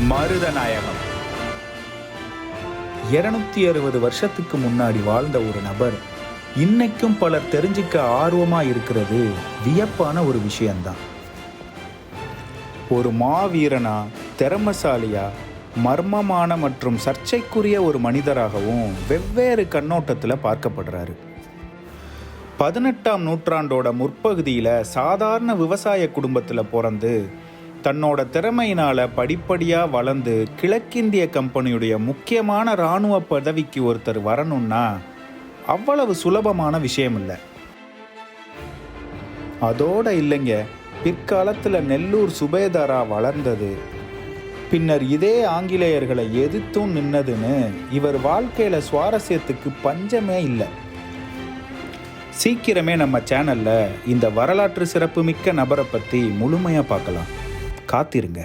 மருதநாயகம். இருநூத்தி அறுபது வருஷத்துக்கு முன்னாடி வாழ்ந்த ஒரு நபர் இன்னைக்கும் பலர் தெரிஞ்சுக்க ஆர்வமா இருக்கிறது வியப்பான ஒரு விஷயம்தான். ஒரு மாவீரனா திறமசாலியா மர்மமான மற்றும் சர்ச்சைக்குரிய ஒரு மனிதராகவும் வெவ்வேறு கண்ணோட்டத்தில் பார்க்கப்படுறாரு. பதினெட்டாம் நூற்றாண்டோட முற்பகுதியில் சாதாரண விவசாய குடும்பத்தில் பிறந்து தன்னோட திறமையினால படிப்படியாக வளர்ந்து கிழக்கிந்திய கம்பெனியுடைய முக்கியமான இராணுவ பதவிக்கு ஒருத்தர் வரணும்னா அவ்வளவு சுலபமான விஷயம் இல்லை அதோட இல்லைங்க. பிற்காலத்தில் நெல்லூர் சுபேதாரா வளர்ந்தது. பின்னர் இதே ஆங்கிலேயர்களை எதிர்த்தும் நின்னதுன்னு இவர் வாழ்க்கையில சுவாரஸ்யத்துக்கு பஞ்சமே இல்லை. சீக்கிரமே நம்ம சேனல்ல இந்த வரலாற்று சிறப்புமிக்க நபரை பத்தி முழுமையா பார்க்கலாம். காத்திருங்க.